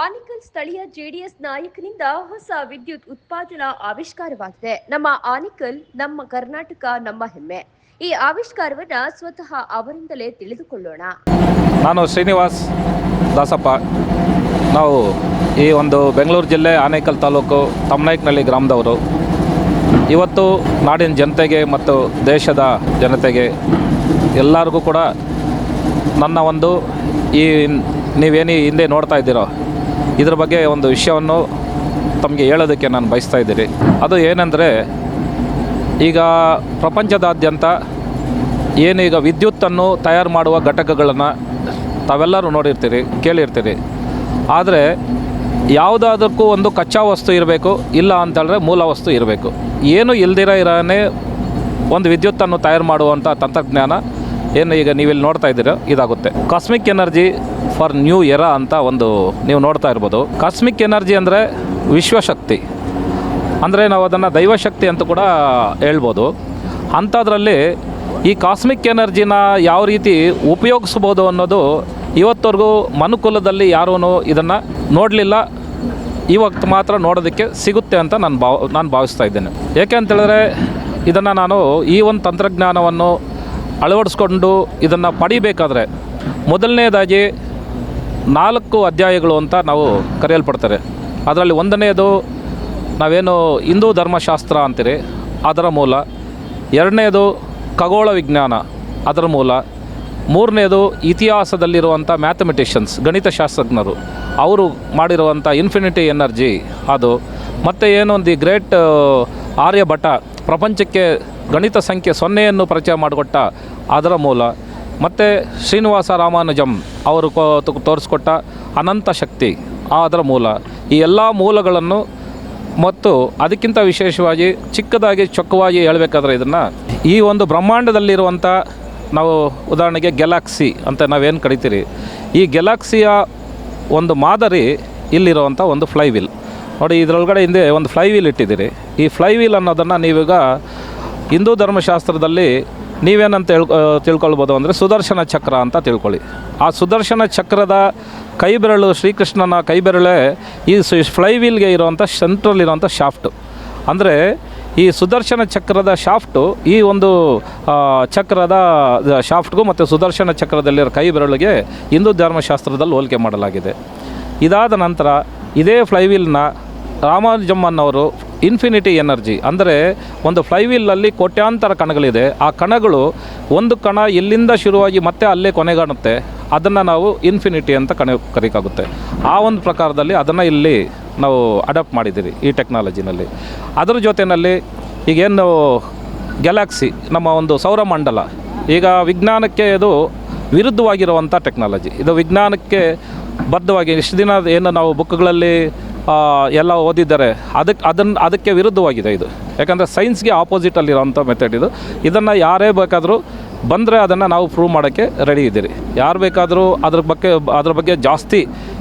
ಆನಿಕಲ್ ಸ್ಥಳೀಯ ಜೆಡಿಎಸ್ ನಾಯಕನಿಂದ ಹೊಸ ವಿದ್ಯುತ್ ಉತ್ಪಾದನಾ ಆವಿಷ್ಕಾರವಾಗಿದೆ. ನಮ್ಮ ಆನಿಕಲ್, ನಮ್ಮ ಕರ್ನಾಟಕ, ನಮ್ಮ ಹೆಮ್ಮೆ. ಈ ಆವಿಷ್ಕಾರವನ್ನ ಸ್ವತಃ ಅವರಿಂದಲೇ ತಿಳಿದುಕೊಳ್ಳೋಣ. ನಾನು ಶ್ರೀನಿವಾಸ್ ದಾಸಪ್ಪ. ನಾವು ಈ ಒಂದು ಬೆಂಗಳೂರು ಜಿಲ್ಲೆ ಆನೇಕಲ್ ತಾಲೂಕು ತಮ್ನಾಯ್ಕನಹಳ್ಳಿ ಗ್ರಾಮದವರು. ಇವತ್ತು ನಾಡಿನ ಜನತೆಗೆ ಮತ್ತು ದೇಶದ ಜನತೆಗೆ ಎಲ್ಲರಿಗೂ ಕೂಡ ನನ್ನ ಒಂದು ಈ ನೀವೇನು ಹಿಂದೆ ನೋಡ್ತಾ ಇದ್ದೀರೋ ಇದ್ರ ಬಗ್ಗೆ ಒಂದು ವಿಷಯವನ್ನು ತಮಗೆ ಹೇಳೋದಕ್ಕೆ ನಾನು ಬಯಸ್ತಾ ಇದ್ದೀನಿ. ಅದು ಏನೆಂದರೆ, ಈಗ ಪ್ರಪಂಚದಾದ್ಯಂತ ಏನೀಗ ವಿದ್ಯುತ್ತನ್ನು ತಯಾರು ಮಾಡುವ ಘಟಕಗಳನ್ನು ತಾವೆಲ್ಲರೂ ನೋಡಿರ್ತೀರಿ, ಕೇಳಿರ್ತೀರಿ. ಆದರೆ ಯಾವುದಾದಕ್ಕೂ ಒಂದು ಕಚ್ಚಾ ವಸ್ತು ಇರಬೇಕು, ಇಲ್ಲ ಅಂತೇಳಿದ್ರೆ ಮೂಲ ವಸ್ತು ಇರಬೇಕು. ಏನು ಇಲ್ದಿರ ಇರೋನೇ ಒಂದು ವಿದ್ಯುತ್ತನ್ನು ತಯಾರು ಮಾಡುವಂಥ ತಂತ್ರಜ್ಞಾನ ಏನು ಈಗ ನೀವಿಲ್ಲಿ ನೋಡ್ತಾ ಇದ್ದೀರೋ, ಇದಾಗುತ್ತೆ. Cosmic energy for new era ಅಂತ ಒಂದು ನೀವು ನೋಡ್ತಾ ಇರ್ಬೋದು. ಕಾಸ್ಮಿಕ್ ಎನರ್ಜಿ ಅಂದರೆ ವಿಶ್ವಶಕ್ತಿ. ಅಂದರೆ ನಾವು ಅದನ್ನು ದೈವಶಕ್ತಿ ಅಂತ ಕೂಡ ಹೇಳ್ಬೋದು. ಅಂಥದ್ರಲ್ಲಿ ಈ ಕಾಸ್ಮಿಕ್ ಎನರ್ಜಿನ ಯಾವ ರೀತಿ ಉಪಯೋಗಿಸ್ಬೋದು ಅನ್ನೋದು ಇವತ್ತವರೆಗೂ ಮನುಕುಲದಲ್ಲಿ ಯಾರೂ ಇದನ್ನು ನೋಡಲಿಲ್ಲ. ಇವತ್ತು ಮಾತ್ರ ನೋಡೋದಕ್ಕೆ ಸಿಗುತ್ತೆ ಅಂತ ನಾನು ಭಾವ, ನಾನು ಭಾವಿಸ್ತಾ ಇದ್ದೇನೆ. ಏಕೆ ಅಂತೇಳಿದ್ರೆ ಇದನ್ನು ನಾನು ಈ ಒಂದು ತಂತ್ರಜ್ಞಾನವನ್ನು ಅಳವಡಿಸ್ಕೊಂಡು ಇದನ್ನು ಪಡಿಬೇಕಾದ್ರೆ ಮೊದಲನೇದಾಗಿ ನಾಲ್ಕು ಅಧ್ಯಾಯಗಳು ಅಂತ ನಾವು ಕರೆಯಲ್ಪಡ್ತಾರೆ ಅದರಲ್ಲಿ ಒಂದನೆಯದು, ನಾವೇನು ಹಿಂದೂ ಧರ್ಮಶಾಸ್ತ್ರ ಅಂತೀರಿ, ಅದರ ಮೂಲ. ಎರಡನೇದು ಖಗೋಳ ವಿಜ್ಞಾನ, ಅದರ ಮೂಲ. ಮೂರನೇದು ಇತಿಹಾಸದಲ್ಲಿರುವಂಥ ಮ್ಯಾಥಮೆಟಿಷಿಯನ್ಸ್, ಗಣಿತಶಾಸ್ತ್ರಜ್ಞರು. ಅವರು ಮಾಡಿರುವಂಥ ಇನ್ಫಿನಿಟಿ ಎನರ್ಜಿ ಅದು. ಮತ್ತು ಏನೊಂದು ದಿ ಗ್ರೇಟ್, ಆರ್ಯಭಟ, ಪ್ರಪಂಚಕ್ಕೆ ಗಣಿತ ಸಂಖ್ಯೆ ಸೊನ್ನೆಯನ್ನು ಪರಿಚಯ ಮಾಡಿಕೊಟ್ಟ, ಅದರ ಮೂಲ. ಮತ್ತು ಶ್ರೀನಿವಾಸ ರಾಮಾನುಜಂ ಅವರು ಕೋ ತೋರಿಸ್ಕೊಟ್ಟ ಅನಂತ ಶಕ್ತಿ ಅದರ ಮೂಲ. ಈ ಎಲ್ಲ ಮೂಲಗಳನ್ನು ಮತ್ತು ಅದಕ್ಕಿಂತ ವಿಶೇಷವಾಗಿ, ಚಿಕ್ಕದಾಗಿ, ಚೊಕ್ಕವಾಗಿ ಹೇಳಬೇಕಾದ್ರೆ ಇದನ್ನು, ಈ ಒಂದು ಬ್ರಹ್ಮಾಂಡದಲ್ಲಿರುವಂಥ ನಾವು ಉದಾಹರಣೆಗೆ ಗೆಲಾಕ್ಸಿ ಅಂತ ನಾವೇನು ಕರಿತೀರಿ? ಈ ಗೆಲಾಕ್ಸಿಯ ಒಂದು ಮಾದರಿ ಇಲ್ಲಿರುವಂಥ ಒಂದು ಫ್ಲೈ ವೀಲ್ ನೋಡಿ, ಇದರೊಳಗಡೆ ಹಿಂದೆ ಒಂದು ಫ್ಲೈ ವೀಲ್ ಇಟ್ಟಿದ್ದೀರಿ. ಈ ಫ್ಲೈ ವೀಲ್ ಅನ್ನೋದನ್ನು ನೀವೀಗ ಹಿಂದೂ ಧರ್ಮಶಾಸ್ತ್ರದಲ್ಲಿ ನೀವೇನಂತ ಹೇಳ್ ತಿಳ್ಕೊಳ್ಬೋದು ಅಂದರೆ ಸುದರ್ಶನ ಚಕ್ರ ಅಂತ ತಿಳ್ಕೊಳ್ಳಿ. ಆ ಸುದರ್ಶನ ಚಕ್ರದ ಕೈ ಬೆರಳು ಶ್ರೀಕೃಷ್ಣನ ಕೈ ಬೆರಳೇ ಈ ಫ್ಲೈ ವೀಲ್ಗೆ ಇರುವಂಥ ಸೆಂಟ್ರಲ್ ಇರುವಂಥ ಶಾಫ್ಟು ಅಂದರೆ ಈ ಸುದರ್ಶನ ಚಕ್ರದ ಶಾಫ್ಟು ಈ ಒಂದು ಚಕ್ರದ ಶಾಫ್ಟ್ಗೂ ಮತ್ತು ಸುದರ್ಶನ ಚಕ್ರದಲ್ಲಿರೋ ಕೈ ಬೆರಳಿಗೆ ಹಿಂದೂ ಧರ್ಮಶಾಸ್ತ್ರದಲ್ಲಿ ಹೋಲಿಕೆ ಮಾಡಲಾಗಿದೆ. ಇದಾದ ನಂತರ ಇದೇ ಫ್ಲೈವೀಲ್ನ ರಾಮಾನುಜಮ್ಮನವರು ಇನ್ಫಿನಿಟಿ ಎನರ್ಜಿ ಅಂದರೆ ಒಂದು ಫ್ಲೈವೀಲಲ್ಲಿ ಕೋಟ್ಯಾಂತರ ಕಣಗಳಿದೆ. ಆ ಕಣಗಳು ಒಂದು ಕಣ ಎಲ್ಲಿಂದ ಶುರುವಾಗಿ ಮತ್ತೆ ಅಲ್ಲೇ ಕೊನೆಗಾಣುತ್ತೆ. ಅದನ್ನು ನಾವು ಇನ್ಫಿನಿಟಿ ಅಂತ ಕಣ ಕರೀಕಾಗುತ್ತೆ. ಆ ಒಂದು ಪ್ರಕಾರದಲ್ಲಿ ಅದನ್ನು ಇಲ್ಲಿ ನಾವು ಅಡಾಪ್ಟ್ ಮಾಡಿದ್ದೀರಿ ಈ ಟೆಕ್ನಾಲಜಿನಲ್ಲಿ ಅದರ ಜೊತೆಯಲ್ಲಿ ಈಗೇನು ಗ್ಯಾಲಾಕ್ಸಿ ನಮ್ಮ ಒಂದು ಸೌರಮಂಡಲ ಈಗ ವಿಜ್ಞಾನಕ್ಕೆ ಇದು ವಿರುದ್ಧವಾಗಿರುವಂಥ ಟೆಕ್ನಾಲಜಿ ಇದು ವಿಜ್ಞಾನಕ್ಕೆ ಬದ್ಧವಾಗಿ ಇಷ್ಟು ದಿನ ಏನು ನಾವು ಬುಕ್ಗಳಲ್ಲಿ ಎಲ್ಲ ಓದಿದ್ದಾರೆ. ಅದಕ್ಕೆ ಅದನ್ನು ಅದಕ್ಕೆ ವಿರುದ್ಧವಾಗಿದೆ ಇದು. ಯಾಕಂದರೆ ಸೈನ್ಸ್ಗೆ ಆಪೋಸಿಟಲ್ಲಿರೋಂಥ ಮೆಥಡ್ ಇದು. ಇದನ್ನು ಯಾರೇ ಬೇಕಾದರೂ ಬಂದರೆ ಅದನ್ನು ನಾವು ಪ್ರೂವ್ ಮಾಡೋಕ್ಕೆ ರೆಡಿ ಇದ್ದೀರಿ. ಯಾರು ಬೇಕಾದರೂ ಅದ್ರ ಬಗ್ಗೆ ಅದ್ರ ಬಗ್ಗೆ ಜಾಸ್ತಿ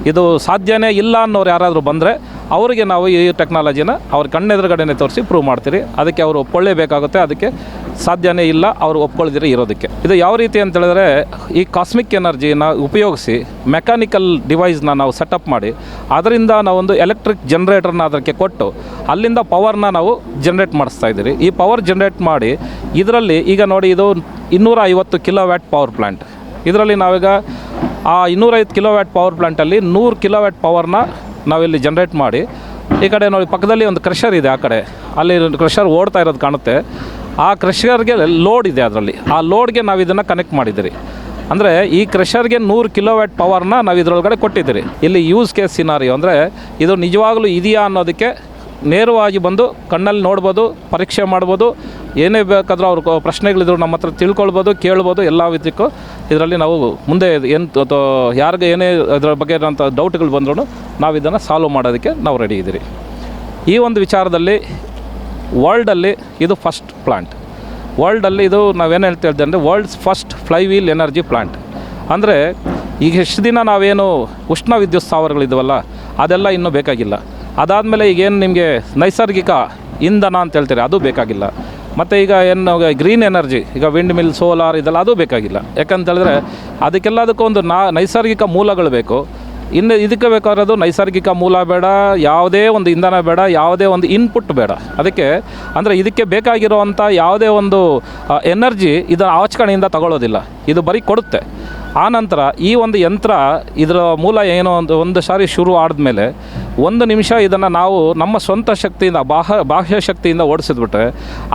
ಇದು ಸಾಧ್ಯನೇ ಇಲ್ಲ ಅನ್ನೋರು ಯಾರಾದರೂ ಬಂದರೆ ಅವರಿಗೆ ನಾವು ಈ ಟೆಕ್ನಾಲಜಿನ ಅವ್ರ ಕಣ್ಣೆದುರುಗಡೆನೇ ತೋರಿಸಿ ಪ್ರೂವ್ ಮಾಡ್ತೀರಿ. ಅದಕ್ಕೆ ಅವರು ಒಪ್ಕೊಳ್ಳೇಬೇಕಾಗುತ್ತೆ. ಅದಕ್ಕೆ ಸಾಧ್ಯನೇ ಇಲ್ಲ ಅವರು ಒಪ್ಕೊಳ್ದಿರ ಇರೋದಕ್ಕೆ. ಇದು ಯಾವ ರೀತಿ ಅಂತ ಹೇಳಿದ್ರೆ ಈ ಕಾಸ್ಮಿಕ್ ಎನರ್ಜಿನ ಉಪಯೋಗಿಸಿ ಮೆಕ್ಯಾನಿಕಲ್ ಡಿವೈಸ್ನ ನಾವು ಸೆಟಪ್ ಮಾಡಿ ಅದರಿಂದ ನಾವೊಂದು ಎಲೆಕ್ಟ್ರಿಕ್ ಜನ್ರೇಟರ್ನ ಅದಕ್ಕೆ ಕೊಟ್ಟು ಅಲ್ಲಿಂದ ಪವರ್ನ ನಾವು ಜನ್ರೇಟ್ ಮಾಡಿಸ್ತಾ ಇದ್ದೀರಿ. ಈ ಪವರ್ ಜನ್ರೇಟ್ ಮಾಡಿ ಇದರಲ್ಲಿ ಈಗ ನೋಡಿ ಇದು ಇನ್ನೂರ ಐವತ್ತು ಕಿಲೋ ವ್ಯಾಟ್ ಪವರ್ ಪ್ಲ್ಯಾಂಟ್ ಇದರಲ್ಲಿ ನಾವೀಗ ಆ ಇನ್ನೂರೈದು ಕಿಲೋವ್ಯಾಟ್ ಪವರ್ ಪ್ಲ್ಯಾಂಟಲ್ಲಿ ನೂರು ಕಿಲೋವ್ಯಾಟ್ ಪವರ್ನ ನಾವಿಲ್ಲಿ ಜನ್ರೇಟ್ ಮಾಡಿ, ಈ ಕಡೆ ನೋಡಿ ಪಕ್ಕದಲ್ಲಿ ಒಂದು ಕ್ರೆಷರ್ ಇದೆ ಆ ಕಡೆ. ಅಲ್ಲಿ ಕ್ರೆಷರ್ ಓಡ್ತಾ ಇರೋದು ಕಾಣುತ್ತೆ. ಆ ಕ್ರೆಷರ್ಗೆ ಲೋಡ್ ಇದೆ ಅದರಲ್ಲಿ. ಆ ಲೋಡ್ಗೆ ನಾವು ಇದನ್ನು ಕನೆಕ್ಟ್ ಮಾಡಿದ್ದೀರಿ. ಅಂದರೆ ಈ ಕ್ರೆಷರ್ಗೆ ನೂರು ಕಿಲೋವ್ಯಾಟ್ ಪವರ್ನ ನಾವು ಇದರೊಳಗಡೆ ಕೊಟ್ಟಿದ್ದೀರಿ. ಇಲ್ಲಿ ಯೂಸ್ ಕೇಸ್ ಸಿನಾರಿಯೋ ಅಂದರೆ ಇದು ನಿಜವಾಗಲೂ ಇದೆಯಾ ಅನ್ನೋದಕ್ಕೆ ನೇರವಾಗಿ ಬಂದು ಕಣ್ಣಲ್ಲಿ ನೋಡ್ಬೋದು, ಪರೀಕ್ಷೆ ಮಾಡ್ಬೋದು ಏನೇ ಬೇಕಾದರೂ ಅವ್ರ ಪ್ರಶ್ನೆಗಳಿದ್ರು ನಮ್ಮ ಹತ್ರ ತಿಳ್ಕೊಳ್ಬೋದು, ಕೇಳ್ಬೋದು ಎಲ್ಲ ವಿಧಕ್ಕೂ. ಇದರಲ್ಲಿ ನಾವು ಮುಂದೆ ಏನು ಯಾರಿಗೆ ಏನೇ ಅದರ ಬಗ್ಗೆ ಇರೋಂಥ ಡೌಟ್ಗಳು ಬಂದ್ರೂ ನಾವು ಇದನ್ನು ಸಾಲ್ವ್ ಮಾಡೋದಕ್ಕೆ ನಾವು ರೆಡಿ ಇದ್ದೀರಿ. ಈ ಒಂದು ವಿಚಾರದಲ್ಲಿ ವರ್ಲ್ಡಲ್ಲಿ ಇದು ಫಸ್ಟ್ ಪ್ಲಾಂಟ್ ವರ್ಲ್ಡಲ್ಲಿ ಇದು ನಾವೇನು ಹೇಳ್ತಾ ಹೇಳ್ತೀವಿ ಅಂದರೆ world's first flywheel energy plant ಅಂದರೆ ಈಗ ಎಷ್ಟು ದಿನ ನಾವೇನು ಉಷ್ಣ ವಿದ್ಯುತ್ ಸ್ಥಾವರಗಳಿದ್ದವಲ್ಲ ಅದೆಲ್ಲ ಇನ್ನೂ ಬೇಕಾಗಿಲ್ಲ. ಅದಾದಮೇಲೆ ಈಗೇನು ನಿಮಗೆ ನೈಸರ್ಗಿಕ ಇಂಧನ ಅಂತ ಹೇಳ್ತಾರೆ, ಅದು ಬೇಕಾಗಿಲ್ಲ. ಮತ್ತು ಈಗ ಏನು ಗ್ರೀನ್ ಎನರ್ಜಿ ಈಗ ವಿಂಡ್ ಮಿಲ್ ಸೋಲಾರ್ ಇದೆಲ್ಲ ಅದು ಬೇಕಾಗಿಲ್ಲ. ಯಾಕಂತ ಹೇಳಿದ್ರೆ ಅದಕ್ಕೆಲ್ಲದಕ್ಕೂ ಒಂದು ನಾ, ನೈಸರ್ಗಿಕ ಮೂಲಗಳು ಬೇಕು. ಇನ್ನು ಇದಕ್ಕೆ ಬೇಕಾಗಿರೋದು ನೈಸರ್ಗಿಕ ಮೂಲ ಬೇಡ, ಯಾವುದೇ ಒಂದು ಇಂಧನ ಬೇಡ, ಯಾವುದೇ ಒಂದು ಇನ್ಪುಟ್ ಬೇಡ. ಅದಕ್ಕೆ ಅಂದರೆ ಇದಕ್ಕೆ ಬೇಕಾಗಿರುವಂಥ ಯಾವುದೇ ಒಂದು ಎನರ್ಜಿ ಇದರ ಆಚಕಣೆಯಿಂದ ತಗೊಳ್ಳೋದಿಲ್ಲ ಇದು ಬರೀ ಕೊಡುತ್ತೆ. ಆ ನಂತರ ಈ ಒಂದು ಯಂತ್ರ ಇದರ ಮೂಲ ಏನೋ ಒಂದು ಒಂದು ಸಾರಿ ಶುರು ಆದಮೇಲೆ ಒಂದು ನಿಮಿಷ ಇದನ್ನು ನಾವು ನಮ್ಮ ಸ್ವಂತ ಶಕ್ತಿಯಿಂದ ಬಾಹ್ಯ ಬಾಹ್ಯ ಶಕ್ತಿಯಿಂದ ಓಡಿಸಿದ್ಬಿಟ್ರೆ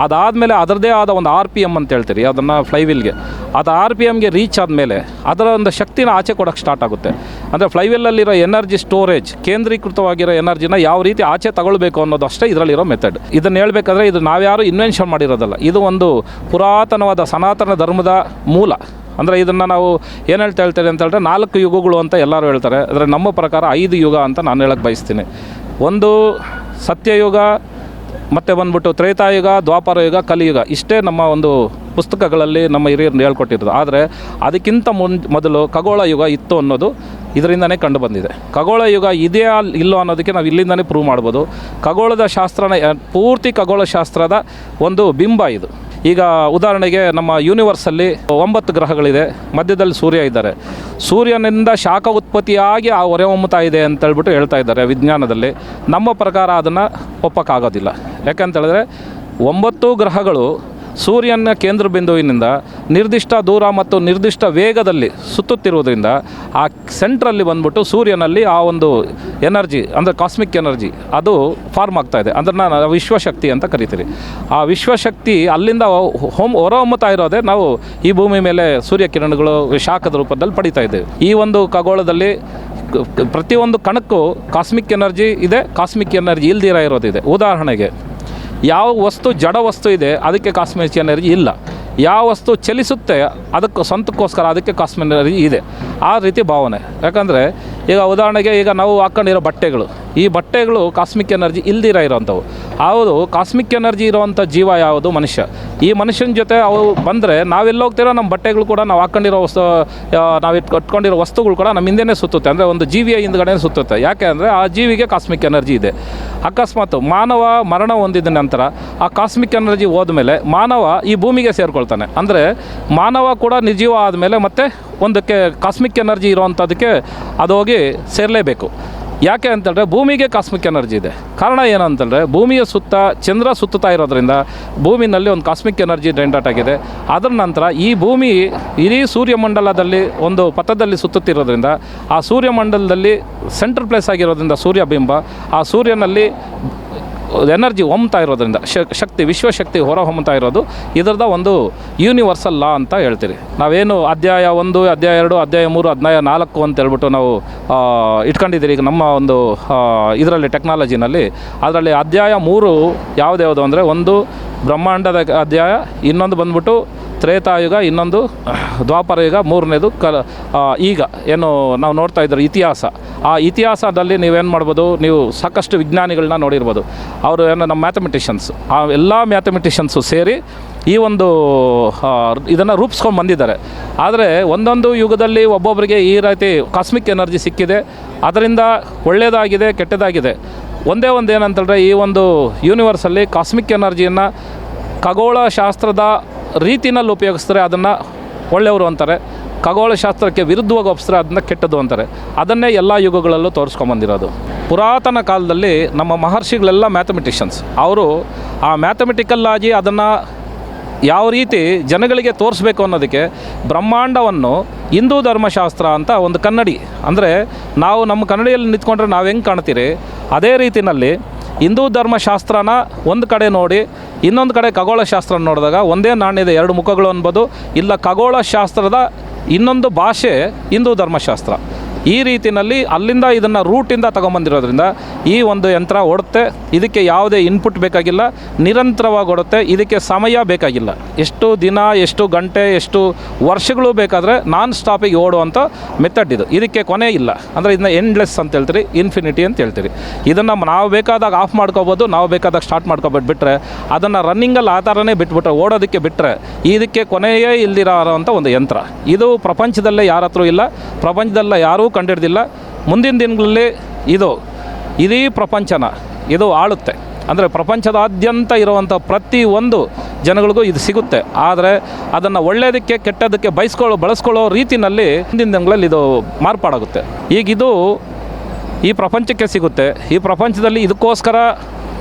ಅದಾದಮೇಲೆ ಅದರದೇ ಆದ ಒಂದು ಆರ್ ಪಿ ಎಂ ಅಂತ ಹೇಳ್ತೀರಿ, ಅದನ್ನು ಫ್ಲೈವಿಲ್ಗೆ. ಅದು ಆರ್ ಪಿ ಎಮ್ಗೆ ರೀಚ್ ಆದಮೇಲೆ ಅದರ ಒಂದು ಶಕ್ತಿನ ಆಚೆ ಕೊಡೋಕ್ಕೆ ಸ್ಟಾರ್ಟ್ ಆಗುತ್ತೆ. ಅಂದರೆ ಫ್ಲೈವಿಲ್ಲಲ್ಲಿರೋ ಎನರ್ಜಿ ಸ್ಟೋರೇಜ್ ಕೇಂದ್ರೀಕೃತವಾಗಿರೋ ಎನರ್ಜಿನ ಯಾವ ರೀತಿ ಆಚೆ ತಗೊಳ್ಬೇಕು ಅನ್ನೋದು ಅಷ್ಟೇ ಇದರಲ್ಲಿರೋ ಮೆಥಡ್ ಇದನ್ನು ಹೇಳಬೇಕಾದ್ರೆ ಇದು ನಾವ್ಯಾರು ಇನ್ವೆನ್ಷನ್ ಮಾಡಿರೋದಲ್ಲ, ಇದು ಒಂದು ಪುರಾತನವಾದ ಸನಾತನ ಧರ್ಮದ ಮೂಲ. ಅಂದರೆ ಇದನ್ನು ನಾವು ಏನು ಹೇಳ್ತಾ ಹೇಳ್ತೇವೆ ಅಂತ ಹೇಳಿದ್ರೆ ನಾಲ್ಕು ಯುಗಗಳು ಅಂತ ಎಲ್ಲರೂ ಹೇಳ್ತಾರೆ. ಆದರೆ ನಮ್ಮ ಪ್ರಕಾರ ಐದು ಯುಗ ಅಂತ ನಾನು ಹೇಳಕ್ಕೆ ಬಯಸ್ತೀನಿ. ಒಂದು ಸತ್ಯಯುಗ, ಮತ್ತು ಬಂದ್ಬಿಟ್ಟು ತ್ರೇತಾಯುಗ ದ್ವಾಪರ ಯುಗ ಕಲಿಯುಗ. ಇಷ್ಟೇ ನಮ್ಮ ಒಂದು ಪುಸ್ತಕಗಳಲ್ಲಿ ನಮ್ಮ ಹಿರಿಯರು ಹೇಳ್ಕೊಟ್ಟಿರೋದು ಆದರೆ ಅದಕ್ಕಿಂತ ಮುನ್, ಮೊದಲು ಖಗೋಳ ಯುಗ ಇತ್ತು ಅನ್ನೋದು ಇದರಿಂದನೇ ಕಂಡು ಬಂದಿದೆ. ಖಗೋಳ ಯುಗ ಇದೆಯಾ ಇಲ್ಲೋ ಅನ್ನೋದಕ್ಕೆ ನಾವು ಇಲ್ಲಿಂದನೇ ಪ್ರೂವ್ ಮಾಡ್ಬೋದು. ಖಗೋಳದ ಶಾಸ್ತ್ರನ, ಪೂರ್ತಿ ಖಗೋಳಶಾಸ್ತ್ರದ ಒಂದು ಬಿಂಬ ಇದು. ಈಗ ಉದಾಹರಣೆಗೆ ನಮ್ಮ ಯೂನಿವರ್ಸಲ್ಲಿ ಒಂಬತ್ತು ಗ್ರಹಗಳಿದೆ. ಮಧ್ಯದಲ್ಲಿ ಸೂರ್ಯ ಇದ್ದಾರೆ. ಸೂರ್ಯನಿಂದ ಶಾಖ ಉತ್ಪತ್ತಿಯಾಗಿ ಆ ಹೊರೆ ಹೊಮ್ಮುತ್ತಾ ಇದೆ ಅಂತ ಹೇಳ್ಬಿಟ್ಟು ಹೇಳ್ತಾ ಇದ್ದಾರೆ ವಿಜ್ಞಾನದಲ್ಲಿ. ನಮ್ಮ ಪ್ರಕಾರ ಅದನ್ನು ಒಪ್ಪಕ್ಕಾಗೋದಿಲ್ಲ. ಯಾಕಂತ ಹೇಳಿದ್ರೆ ಒಂಬತ್ತು ಗ್ರಹಗಳು ಸೂರ್ಯನ ಕೇಂದ್ರ ಬಿಂದುವಿನಿಂದ ನಿರ್ದಿಷ್ಟ ದೂರ ಮತ್ತು ನಿರ್ದಿಷ್ಟ ವೇಗದಲ್ಲಿ ಸುತ್ತುತ್ತಿರುವುದರಿಂದ ಆ ಸೆಂಟ್ರಲ್ಲಿ ಬಂದ್ಬಿಟ್ಟು ಸೂರ್ಯನಲ್ಲಿ ಆ ಒಂದು ಎನರ್ಜಿ, ಅಂದರೆ ಕಾಸ್ಮಿಕ್ ಎನರ್ಜಿ, ಅದು ಫಾರ್ಮ್ ಆಗ್ತಾ ಇದೆ. ಅಂದ್ರೆ ನಾನು ವಿಶ್ವಶಕ್ತಿ ಅಂತ ಕರಿತೀರಿ. ಆ ವಿಶ್ವಶಕ್ತಿ ಅಲ್ಲಿಂದ ಹೊಮ್ ಹೊರಹೊಮ್ಮುತ್ತಾ ಇರೋದೇ ನಾವು ಈ ಭೂಮಿ ಮೇಲೆ ಸೂರ್ಯ ಕಿರಣಗಳು ಶಾಖದ ರೂಪದಲ್ಲಿ ಪಡಿತಾ ಇದ್ದೇವೆ. ಈ ಒಂದು ಖಗೋಳದಲ್ಲಿ ಪ್ರತಿಯೊಂದು ಕಣಕ್ಕೂ ಕಾಸ್ಮಿಕ್ ಎನರ್ಜಿ ಇದೆ ಕಾಸ್ಮಿಕ್ ಎನರ್ಜಿ ಇಲ್ದಿರ ಇರೋದಿದೆ. ಉದಾಹರಣೆಗೆ ಯಾವ ವಸ್ತು ಜಡ ವಸ್ತು ಇದೆ, ಅದಕ್ಕೆ ಕಾಸ್ಮಿಕ್ ಎನರ್ಜಿ ಇಲ್ಲ. ಯಾವ ವಸ್ತು ಚಲಿಸುತ್ತೆ, ಅದಕ್ಕೆ ಸ್ವಂತಕ್ಕೋಸ್ಕರ ಅದಕ್ಕೆ ಕಾಸ್ಮಿಕ್ ಎನರ್ಜಿ ಇದೆ. ಆ ರೀತಿ ಭಾವನೆ. ಯಾಕಂದರೆ, ಈಗ ಉದಾಹರಣೆಗೆ ಈಗ ನಾವು ಹಾಕ್ಕೊಂಡಿರೋ ಬಟ್ಟೆಗಳು, ಈ ಬಟ್ಟೆಗಳು ಕಾಸ್ಮಿಕ್ ಎನರ್ಜಿ ಇಲ್ದಿರ ಇರೋವಂಥವು ಹೌದು ಕಾಸ್ಮಿಕ್ ಎನರ್ಜಿ ಇರುವಂಥ ಜೀವ ಯಾವುದು? ಮನುಷ್ಯ. ಈ ಮನುಷ್ಯನ ಜೊತೆ ಅವು ಬಂದರೆ ನಾವೆಲ್ಲ ಹೋಗ್ತಿರೋ ನಮ್ಮ ಬಟ್ಟೆಗಳು ಕೂಡ ನಾವು ಹಾಕ್ಕೊಂಡಿರೋ ವಸ್ತು ನಾವು ಇಟ್ಟು ಕಟ್ಕೊಂಡಿರೋ ವಸ್ತುಗಳು ಕೂಡ ನಮ್ಮ ಹಿಂದೆನೇ ಸುತ್ತುತ್ತೆ. ಅಂದರೆ ಒಂದು ಜೀವಿಯ ಹಿಂದ್ಗಡೆ ಸುತ್ತುತ್ತೆ. ಯಾಕೆ ಅಂದರೆ ಆ ಜೀವಿಗೆ ಕಾಸ್ಮಿಕ್ ಎನರ್ಜಿ ಇದೆ. ಅಕಸ್ಮಾತ್ ಮಾನವ ಮರಣ ಹೊಂದಿದ ನಂತರ ಆ ಕಾಸ್ಮಿಕ್ ಎನರ್ಜಿ ಹೋದ್ಮೇಲೆ ಮಾನವ ಈ ಭೂಮಿಗೆ ಸೇರಿಕೊಳ್ತಾನೆ. ಅಂದರೆ ಮಾನವ ಕೂಡ ನಿರ್ಜೀವ ಆದಮೇಲೆ ಮತ್ತೆ ಒಂದಕ್ಕೆ ಕಾಸ್ಮಿಕ್ ಎನರ್ಜಿ ಇರುವಂಥದ್ದಕ್ಕೆ ಅದು ಹೋಗಿ ಸೇರಲೇಬೇಕು. ಯಾಕೆ ಅಂತಂದರೆ ಭೂಮಿಗೆ ಕಾಸ್ಮಿಕ್ ಎನರ್ಜಿ ಇದೆ. ಕಾರಣ ಏನು ಅಂತಂದರೆ ಭೂಮಿಯ ಸುತ್ತ ಚಂದ್ರ ಸುತ್ತುತ್ತಾ ಇರೋದ್ರಿಂದ ಭೂಮಿನಲ್ಲಿ ಒಂದು ಕಾಸ್ಮಿಕ್ ಎನರ್ಜಿ ಡೆಂಡಾಟ್ ಆಗಿದೆ. ಅದರ ನಂತರ ಈ ಭೂಮಿ ಇಡೀ ಸೂರ್ಯಮಂಡಲದಲ್ಲಿ ಒಂದು ಪಥದಲ್ಲಿ ಸುತ್ತುತ್ತಿರೋದ್ರಿಂದ ಆ ಸೂರ್ಯಮಂಡಲದಲ್ಲಿ ಸೆಂಟ್ರ್ ಪ್ಲೇಸ್ ಆಗಿರೋದ್ರಿಂದ ಸೂರ್ಯ ಬಿಂಬ ಆ ಸೂರ್ಯನಲ್ಲಿ ಎನರ್ಜಿ ಹೊಮ್ತಾ ಇರೋದ್ರಿಂದ ಶಕ್ತಿ, ವಿಶ್ವಶಕ್ತಿ ಹೊರ ಹೊಮ್ತಾ ಇರೋದು, ಇದರದ ಒಂದು ಯೂನಿವರ್ಸಲ್ ಲಾ ಅಂತ ಹೇಳ್ತೀರಿ. ನಾವೇನು ಅಧ್ಯಾಯ ಒಂದು, ಅಧ್ಯಾಯ ಎರಡು, ಅಧ್ಯಾಯ ಮೂರು, ಅಧ್ಯಾಯ ನಾಲ್ಕು ಅಂತ ಹೇಳ್ಬಿಟ್ಟು ನಾವು ಇಟ್ಕೊಂಡಿದ್ದೀರಿ. ಈಗ ನಮ್ಮ ಒಂದು ಇದರಲ್ಲಿ ಟೆಕ್ನಾಲಜಿನಲ್ಲಿ ಅದರಲ್ಲಿ ಅಧ್ಯಾಯ ಮೂರು ಯಾವುದ್ಯಾವುದು ಅಂದರೆ, ಒಂದು ಬ್ರಹ್ಮಾಂಡದ ಅಧ್ಯಾಯ, ಇನ್ನೊಂದು ಬಂದ್ಬಿಟ್ಟು ತ್ರೇತಾಯುಗ, ಇನ್ನೊಂದು ದ್ವಾಪರ ಯುಗ ಮೂರನೇದು ಕ ಈಗ, ಏನು ನಾವು ನೋಡ್ತಾ ಇದ್ದಾರೆ ಇತಿಹಾಸ. ಆ ಇತಿಹಾಸದಲ್ಲಿ ನೀವೇನು ಮಾಡ್ಬೋದು, ನೀವು ಸಾಕಷ್ಟು ವಿಜ್ಞಾನಿಗಳನ್ನ ನೋಡಿರ್ಬೋದು. ಅವರು ಏನು ನಮ್ಮ ಮ್ಯಾಥಮೆಟಿಷನ್ಸ್ ಆ ಎಲ್ಲ ಮ್ಯಾಥಮೆಟಿಷನ್ಸು ಸೇರಿ ಈ ಒಂದು ಇದನ್ನು ರೂಪಿಸ್ಕೊಂಡು ಬಂದಿದ್ದಾರೆ. ಆದರೆ ಒಂದೊಂದು ಯುಗದಲ್ಲಿ ಒಬ್ಬೊಬ್ಬರಿಗೆ ಈ ರೀತಿ ಕಾಸ್ಮಿಕ್ ಎನರ್ಜಿ ಸಿಕ್ಕಿದೆ. ಅದರಿಂದ ಒಳ್ಳೆಯದಾಗಿದೆ ಕೆಟ್ಟದಾಗಿದೆ. ಒಂದೇ ಒಂದು ಏನಂತಂದರೆ ಈ ಒಂದು ಯೂನಿವರ್ಸಲ್ಲಿ ಕಾಸ್ಮಿಕ್ ಎನರ್ಜಿಯನ್ನು ಖಗೋಳ ಶಾಸ್ತ್ರದ ರೀತಿನಲ್ಲಿ ಉಪಯೋಗಿಸಿದ್ರೆ ಅದನ್ನು ಒಳ್ಳೆಯವರು ಅಂತಾರೆ. ಖಗೋಳಶಾಸ್ತ್ರಕ್ಕೆ ವಿರುದ್ಧವಾಗಿ ಒಪ್ಪಿಸಿದ್ರೆ ಅದನ್ನ ಕೆಟ್ಟದ್ದು ಅಂತಾರೆ. ಅದನ್ನೇ ಎಲ್ಲ ಯುಗಗಳಲ್ಲೂ ತೋರಿಸ್ಕೊಂಬಂದಿರೋದು ಪುರಾತನ ಕಾಲದಲ್ಲಿ ನಮ್ಮ ಮಹರ್ಷಿಗಳೆಲ್ಲ ಮ್ಯಾಥಮೆಟಿಷನ್ಸ್ ಅವರು ಆ ಮ್ಯಾಥಮೆಟಿಕಲ್ ಆಗಿ ಅದನ್ನು ಯಾವ ರೀತಿ ಜನಗಳಿಗೆ ತೋರಿಸ್ಬೇಕು ಅನ್ನೋದಕ್ಕೆ ಬ್ರಹ್ಮಾಂಡವನ್ನು ಹಿಂದೂ ಧರ್ಮಶಾಸ್ತ್ರ ಅಂತ ಒಂದು ಕನ್ನಡಿ. ಅಂದರೆ ನಾವು ನಮ್ಮ ಕನ್ನಡಿಯಲ್ಲಿ ನಿಂತ್ಕೊಂಡ್ರೆ ನಾವು ಹೆಂಗೆ ಕಾಣ್ತೀರಿ? ಅದೇ ರೀತಿಯಲ್ಲಿ ಹಿಂದೂ ಧರ್ಮಶಾಸ್ತ್ರನ ಒಂದು ಕಡೆ ನೋಡಿ, ಇನ್ನೊಂದು ಕಡೆ ಖಗೋಳಶಾಸ್ತ್ರ ನೋಡಿದಾಗ ಒಂದೇ ನಾಣ್ಯದ ಎರಡು ಮುಖಗಳು ಅನ್ಬೋದು, ಇಲ್ಲ ಖಗೋಳಶಾಸ್ತ್ರದ ಇನ್ನೊಂದು ಭಾಷೆ ಹಿಂದೂ ಧರ್ಮಶಾಸ್ತ್ರ. ಈ ರೀತಿಯಲ್ಲಿ ಅಲ್ಲಿಂದ ಇದನ್ನು ರೂಟಿಂದ ತಗೊಂಬಂದಿರೋದ್ರಿಂದ ಈ ಒಂದು ಯಂತ್ರ ಓಡುತ್ತೆ. ಇದಕ್ಕೆ ಯಾವುದೇ ಇನ್ಪುಟ್ ಬೇಕಾಗಿಲ್ಲ. ನಿರಂತರವಾಗಿ ಓಡುತ್ತೆ. ಇದಕ್ಕೆ ಸಮಯ ಬೇಕಾಗಿಲ್ಲ. ಎಷ್ಟು ದಿನ, ಎಷ್ಟು ಗಂಟೆ, ಎಷ್ಟು ವರ್ಷಗಳು ಬೇಕಾದರೆ ನಾನ್ ಸ್ಟಾಪಿಗೆ ಓಡುವಂಥ ಮೆಥಡ್ ಇದು. ಇದಕ್ಕೆ ಕೊನೆ ಇಲ್ಲ. ಅಂದರೆ ಇದನ್ನ ಎಂಡ್ಲೆಸ್ ಅಂತ ಹೇಳ್ತೀರಿ ಇನ್ಫಿನಿಟಿ ಅಂತ ಹೇಳ್ತೀರಿ. ಇದನ್ನು ನಾವು ಬೇಕಾದಾಗ ಆಫ್ ಮಾಡ್ಕೋಬೋದು, ನಾವು ಬೇಕಾದಾಗ ಸ್ಟಾರ್ಟ್ ಮಾಡ್ಕೊಬಿಟ್ಟು ಬಿಟ್ಟರೆ ಅದನ್ನು ರನ್ನಿಂಗಲ್ಲಿ ಆ ಥರನೇ ಬಿಟ್ಬಿಟ್ರೆ, ಓಡೋದಕ್ಕೆ ಬಿಟ್ಟರೆ ಇದಕ್ಕೆ ಕೊನೆಯೇ ಇಲ್ದಿರೋ ಒಂದು ಯಂತ್ರ. ಇದು ಪ್ರಪಂಚದಲ್ಲೇ ಯಾರ ಇಲ್ಲ. ಪ್ರಪಂಚದಲ್ಲ ಯಾರೂ ಕಂಡಿಡ್ದಿಲ್ಲ. ಮುಂದಿನ ದಿನಗಳಲ್ಲಿ ಇದು ಇದೀ ಪ್ರಪಂಚನ ಇದು ಆಳುತ್ತೆ. ಅಂದರೆ ಪ್ರಪಂಚದಾದ್ಯಂತ ಇರುವಂಥ ಪ್ರತಿ ಒಂದು ಜನಗಳಿಗೂ ಇದು ಸಿಗುತ್ತೆ. ಆದರೆ ಅದನ್ನು ಒಳ್ಳೆಯದಕ್ಕೆ ಕೆಟ್ಟದಕ್ಕೆ ಬಯಸ್ಕೊಳ್ಳೋ ಬಳಸ್ಕೊಳ್ಳೋ ರೀತಿಯಲ್ಲಿ ಮುಂದಿನ ದಿನಗಳಲ್ಲಿ ಇದು ಮಾರ್ಪಾಡಾಗುತ್ತೆ. ಈಗ ಇದು ಈ ಪ್ರಪಂಚಕ್ಕೆ ಸಿಗುತ್ತೆ. ಈ ಪ್ರಪಂಚದಲ್ಲಿ ಇದಕ್ಕೋಸ್ಕರ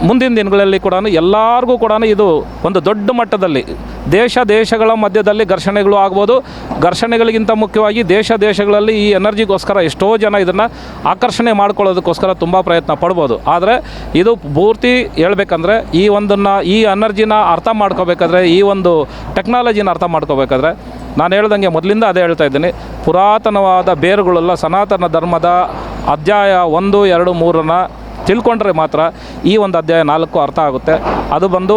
ಮುಂದಿನ ದಿನಗಳಲ್ಲಿ ಕೂಡ ಎಲ್ಲರಿಗೂ ಕೂಡ ಇದು ಒಂದು ದೊಡ್ಡ ಮಟ್ಟದಲ್ಲಿ ದೇಶ ದೇಶಗಳ ಮಧ್ಯದಲ್ಲಿ ಘರ್ಷಣೆಗಳು ಆಗ್ಬೋದು. ಘರ್ಷಣೆಗಳಿಗಿಂತ ಮುಖ್ಯವಾಗಿ ದೇಶ ದೇಶಗಳಲ್ಲಿ ಈ ಎನರ್ಜಿಗೋಸ್ಕರ ಎಷ್ಟೋ ಜನ ಇದನ್ನು ಆಕರ್ಷಣೆ ಮಾಡ್ಕೊಳ್ಳೋದಕ್ಕೋಸ್ಕರ ತುಂಬ ಪ್ರಯತ್ನ ಪಡ್ಬೋದು. ಆದರೆ ಇದು ಪೂರ್ತಿ ಹೇಳ್ಬೇಕಂದ್ರೆ ಈ ಒಂದನ್ನು ಈ ಎನರ್ಜಿನ ಅರ್ಥ ಮಾಡ್ಕೋಬೇಕಾದ್ರೆ, ಈ ಒಂದು ಟೆಕ್ನಾಲಜಿನ ಅರ್ಥ ಮಾಡ್ಕೋಬೇಕಾದ್ರೆ ನಾನು ಹೇಳ್ದಂಗೆ ಮೊದಲಿಂದ ಅದೇ ಹೇಳ್ತಾ ಇದ್ದೀನಿ. ಪುರಾತನವಾದ ಬೇರುಗಳೆಲ್ಲ ಸನಾತನ ಧರ್ಮದ ಅಧ್ಯಾಯ ಒಂದು, ಎರಡು, ಮೂರನ್ನು ತಿಳ್ಕೊಂಡ್ರೆ ಮಾತ್ರ ಈ ಒಂದು ಅಧ್ಯಾಯ ನಾಲ್ಕು ಅರ್ಥ ಆಗುತ್ತೆ. ಅದು ಬಂದು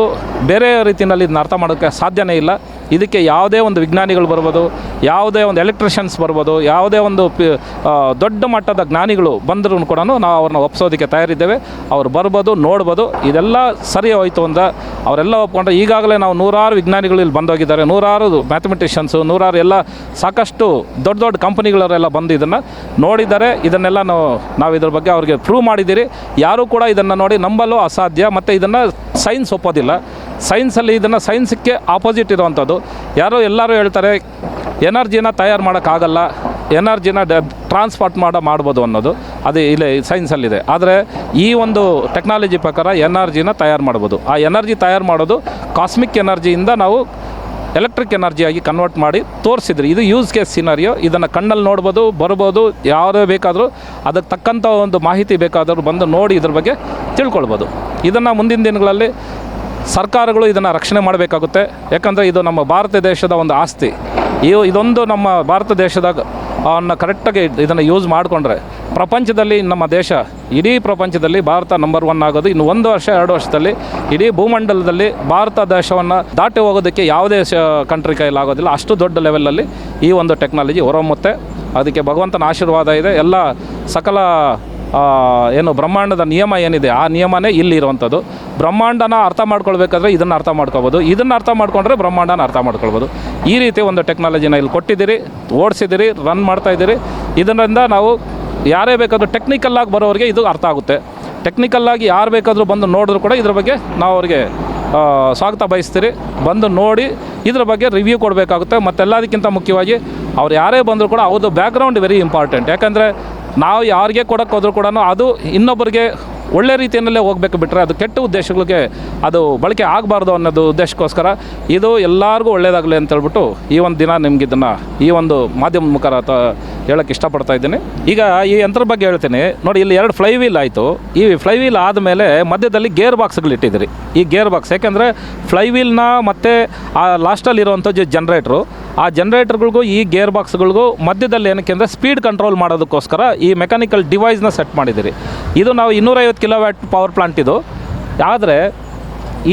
ಬೇರೆ ರೀತಿಯಲ್ಲಿ ಇದನ್ನ ಅರ್ಥ ಮಾಡೋಕ್ಕೆ ಸಾಧ್ಯನೇ ಇಲ್ಲ. ಇದಕ್ಕೆ ಯಾವುದೇ ಒಂದು ವಿಜ್ಞಾನಿಗಳು ಬರ್ಬೋದು, ಯಾವುದೇ ಒಂದು ಎಲೆಕ್ಟ್ರಿಷಿಯನ್ಸ್ ಬರ್ಬೋದು, ಯಾವುದೇ ಒಂದು ದೊಡ್ಡ ಮಟ್ಟದ ಜ್ಞಾನಿಗಳು ಬಂದರೂ ಕೂಡ ನಾವು ಅವ್ರನ್ನ ಒಪ್ಪಿಸೋದಕ್ಕೆ ತಯಾರಿದ್ದೇವೆ. ಅವ್ರು ಬರ್ಬೋದು, ನೋಡ್ಬೋದು, ಇದೆಲ್ಲ ಸರಿ ಹೋಯಿತು ಅಂತ ಅವರೆಲ್ಲ ಒಪ್ಕೊಂಡ್ರೆ ಈಗಾಗಲೇ ನಾವು ನೂರಾರು ವಿಜ್ಞಾನಿಗಳು ಇಲ್ಲಿ ಬಂದೋಗಿದ್ದಾರೆ. ನೂರಾರು ಮ್ಯಾಥಮೆಟಿಷಿಯನ್ಸು ನೂರಾರು ಎಲ್ಲ ಸಾಕಷ್ಟು ದೊಡ್ಡ ದೊಡ್ಡ ಕಂಪನಿಗಳವರೆಲ್ಲ ಬಂದು ಇದನ್ನು ನೋಡಿದ್ದಾರೆ. ಇದನ್ನೆಲ್ಲ ನಾವು ನಾವು ಇದ್ರ ಬಗ್ಗೆ ಅವ್ರಿಗೆ ಪ್ರೂವ್ ಮಾಡಿದ್ದೀರಿ. ಯಾರೂ ಕೂಡ ಇದನ್ನು ನೋಡಿ ನಂಬಲು ಅಸಾಧ್ಯ. ಮತ್ತು ಇದನ್ನು ಸೈನ್ಸ್ ಒಪ್ಪೋದಿಲ್ಲ. ಸೈನ್ಸಲ್ಲಿ ಇದನ್ನು ಸೈನ್ಸಕ್ಕೆ ಆಪೋಸಿಟ್ ಇರುವಂಥದ್ದು. ಯಾರೋ ಎಲ್ಲರೂ ಹೇಳ್ತಾರೆ, ಎನರ್ಜಿನ ತಯಾರು ಮಾಡೋಕ್ಕಾಗಲ್ಲ, ಎನರ್ಜಿನ ಡ ಟ್ರಾನ್ಸ್ಪೋರ್ಟ್ ಮಾಡೋ, ಮಾಡ್ಬೋದು ಅನ್ನೋದು. ಅದು ಇಲ್ಲೇ ಸೈನ್ಸಲ್ಲಿದೆ. ಆದರೆ ಈ ಒಂದು ಟೆಕ್ನಾಲಜಿ ಪ್ರಕಾರ ಎನರ್ಜಿನ ತಯಾರು ಮಾಡ್ಬೋದು. ಆ ಎನರ್ಜಿ ತಯಾರು ಮಾಡೋದು ಕಾಸ್ಮಿಕ್ ಎನರ್ಜಿಯಿಂದ ನಾವು ಎಲೆಕ್ಟ್ರಿಕ್ ಎನರ್ಜಿಯಾಗಿ ಕನ್ವರ್ಟ್ ಮಾಡಿ ತೋರಿಸಿದ್ರಿ. ಇದು ಯೂಸ್ ಕೇಸ್ ಸಿನಾರಿಯೋ. ಇದನ್ನು ಕಣ್ಣಲ್ಲಿ ನೋಡ್ಬೋದು, ಬರ್ಬೋದು, ಯಾರೇ ಬೇಕಾದರೂ ಅದಕ್ಕೆ ತಕ್ಕಂಥ ಒಂದು ಮಾಹಿತಿ ಬೇಕಾದರೂ ಬಂದು ನೋಡಿ ಇದ್ರ ಬಗ್ಗೆ ತಿಳ್ಕೊಳ್ಬೋದು. ಇದನ್ನು ಮುಂದಿನ ದಿನಗಳಲ್ಲಿ ಸರ್ಕಾರಗಳು ಇದನ್ನು ರಕ್ಷಣೆ ಮಾಡಬೇಕಾಗುತ್ತೆ. ಯಾಕಂದರೆ ಇದು ನಮ್ಮ ಭಾರತ ದೇಶದ ಒಂದು ಆಸ್ತಿ. ಇವು ಇದೊಂದು ನಮ್ಮ ಭಾರತ ದೇಶದಾಗ ಅವನ್ನು ಕರೆಕ್ಟಾಗಿ ಇದನ್ನು ಯೂಸ್ ಮಾಡಿಕೊಂಡ್ರೆ ಪ್ರಪಂಚದಲ್ಲಿ ನಮ್ಮ ದೇಶ, ಇಡೀ ಪ್ರಪಂಚದಲ್ಲಿ ಭಾರತ ನಂಬರ್ ಒನ್ ಆಗೋದು. ಇನ್ನು ಒಂದು ವರ್ಷ, ಎರಡು ವರ್ಷದಲ್ಲಿ ಇಡೀ ಭೂಮಂಡಲದಲ್ಲಿ ಭಾರತ ದೇಶವನ್ನು ದಾಟಿ ಹೋಗೋದಕ್ಕೆ ಯಾವುದೇ ಶ ಕಂಟ್ರಿ ಕೈಲಾಗೋದಿಲ್ಲ ಅಷ್ಟು ದೊಡ್ಡ ಲೆವೆಲಲ್ಲಿ ಈ ಒಂದು ಟೆಕ್ನಾಲಜಿ ಹೊರಹೊಮ್ಮುತ್ತೆ. ಅದಕ್ಕೆ ಭಗವಂತನ ಆಶೀರ್ವಾದ ಇದೆ. ಎಲ್ಲ ಸಕಲ ಏನು ಬ್ರಹ್ಮಾಂಡದ ನಿಯಮ ಏನಿದೆ, ಆ ನಿಯಮನೇ ಇಲ್ಲಿ ಇರುವಂಥದ್ದು ಬ್ರಹ್ಮಾಂಡನ ಅರ್ಥ ಮಾಡ್ಕೊಳ್ಬೇಕಾದ್ರೆ ಇದನ್ನು ಅರ್ಥ ಮಾಡ್ಕೋಬೋದು. ಇದನ್ನು ಅರ್ಥ ಮಾಡ್ಕೊಂಡ್ರೆ ಬ್ರಹ್ಮಾಂಡನ ಅರ್ಥ ಮಾಡ್ಕೊಳ್ಬೋದು. ಈ ರೀತಿ ಒಂದು ಟೆಕ್ನಾಲಜಿನ ಇಲ್ಲಿ ಕೊಟ್ಟಿದ್ದೀರಿ, ಓಡಿಸಿದ್ದೀರಿ ರನ್ ಮಾಡ್ತಾ ಇದ್ದೀರಿ. ಇದರಿಂದ ನಾವು ಯಾರೇ ಬೇಕಾದರೂ ಟೆಕ್ನಿಕಲ್ಲಾಗಿ ಬರೋರಿಗೆ ಇದು ಅರ್ಥ ಆಗುತ್ತೆ. ಟೆಕ್ನಿಕಲ್ಲಾಗಿ ಯಾರು ಬೇಕಾದರೂ ಬಂದು ನೋಡಿದ್ರು ಕೂಡ ಇದ್ರ ಬಗ್ಗೆ ನಾವು ಅವ್ರಿಗೆ ಸ್ವಾಗತ ಬಯಸ್ತೀರಿ. ಬಂದು ನೋಡಿ ಇದ್ರ ಬಗ್ಗೆ ರಿವ್ಯೂ ಕೊಡಬೇಕಾಗುತ್ತೆ. ಮತ್ತೆಲ್ಲದಕ್ಕಿಂತ ಮುಖ್ಯವಾಗಿ ಅವ್ರು ಯಾರೇ ಬಂದರೂ ಕೂಡ ಅವ್ರದ್ದು ಬ್ಯಾಕ್ಗ್ರೌಂಡ್ ವೆರಿ ಇಂಪಾರ್ಟೆಂಟ್ ಯಾಕಂದರೆ ನಾವು ಯಾರಿಗೆ ಕೊಡೋಕ್ಕೆ ಹೋದರೂ ಕೂಡ ಅದು ಇನ್ನೊಬ್ಬರಿಗೆ ಒಳ್ಳೆ ರೀತಿಯಲ್ಲೇ ಹೋಗ್ಬೇಕು ಬಿಟ್ಟರೆ ಅದು ಕೆಟ್ಟ ಉದ್ದೇಶಗಳಿಗೆ ಅದು ಬಳಕೆ ಆಗಬಾರ್ದು ಅನ್ನೋದು ಉದ್ದೇಶಕ್ಕೋಸ್ಕರ ಇದು ಎಲ್ಲರಿಗೂ ಒಳ್ಳೆಯದಾಗಲಿ ಅಂತ ಹೇಳ್ಬಿಟ್ಟು ಈ ಒಂದು ದಿನ ನಿಮ್ಗೆ ಇದನ್ನು ಈ ಒಂದು ಮಾಧ್ಯಮ ಮುಖಾರ ತ ಹೇಳೋಕ್ಕೆ ಇಷ್ಟಪಡ್ತಾ ಇದ್ದೀನಿ. ಈಗ ಈ ಯಂತ್ರದ ಬಗ್ಗೆ ಹೇಳ್ತೀನಿ. ನೋಡಿ, ಇಲ್ಲಿ ಎರಡು ಫ್ಲೈ ವೀಲ್ ಆಯಿತು. ಈ ಫ್ಲೈ ವೀಲ್ ಆದಮೇಲೆ ಮಧ್ಯದಲ್ಲಿ ಗೇರ್ ಬಾಕ್ಸ್ಗಳು ಇಟ್ಟಿದ್ರಿ ಈ ಗೇರ್ ಬಾಕ್ಸ್ ಯಾಕೆಂದರೆ ಫ್ಲೈ ವೀಲ್ನ ಮತ್ತು ಆ ಲಾಸ್ಟಲ್ಲಿ ಇರುವಂಥ ಜನ್ರೇಟ್ರು ಆ ಜನ್ರೇಟರ್ಗಳಿಗೂ ಈ ಗೇರ್ ಬಾಕ್ಸ್ಗಳಿಗೂ ಮಧ್ಯದಲ್ಲಿ ಏನಕ್ಕೆ ಅಂದರೆ ಸ್ಪೀಡ್ ಕಂಟ್ರೋಲ್ ಮಾಡೋದಕ್ಕೋಸ್ಕರ ಈ ಮೆಕ್ಯಾನಿಕಲ್ ಡಿವೈಸ್ನ ಸೆಟ್ ಮಾಡಿದ್ದೀರಿ. ಇದು ನಾವು ಇನ್ನೂರೈವತ್ತು ಕಿಲೋ ವ್ಯಾಟ್ ಪವರ್ ಪ್ಲಾಂಟ್ ಇದು. ಆದರೆ